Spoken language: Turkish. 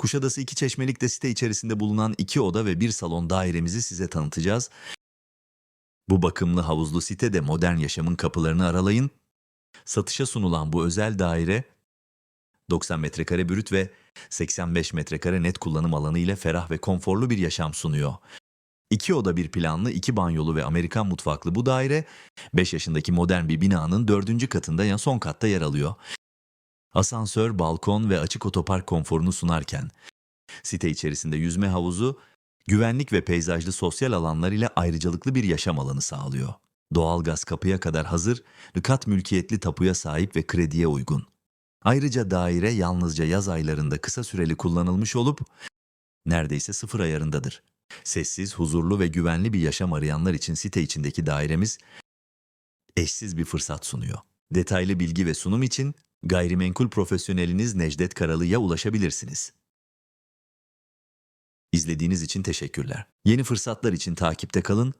Kuşadası iki çeşmelikte site içerisinde bulunan iki oda ve bir salon dairemizi size tanıtacağız. Bu bakımlı havuzlu sitede modern yaşamın kapılarını aralayın. Satışa sunulan bu özel daire 90 metrekare brüt ve 85 metrekare net kullanım alanı ile ferah ve konforlu bir yaşam sunuyor. İki oda bir planlı, iki banyolu ve Amerikan mutfaklı bu daire 5 yaşındaki modern bir binanın dördüncü katında ya son katta yer alıyor. Asansör, balkon ve açık otopark konforunu sunarken site içerisinde yüzme havuzu, güvenlik ve peyzajlı sosyal alanlar ile ayrıcalıklı bir yaşam alanı sağlıyor. Doğalgaz kapıya kadar hazır, kat mülkiyetli tapuya sahip ve krediye uygun. Ayrıca daire yalnızca yaz aylarında kısa süreli kullanılmış olup neredeyse sıfır ayarındadır. Sessiz, huzurlu ve güvenli bir yaşam arayanlar için site içindeki dairemiz eşsiz bir fırsat sunuyor. Detaylı bilgi ve sunum için gayrimenkul profesyoneliniz Necdet Karalı'ya ulaşabilirsiniz. İzlediğiniz için teşekkürler. Yeni fırsatlar için takipte kalın,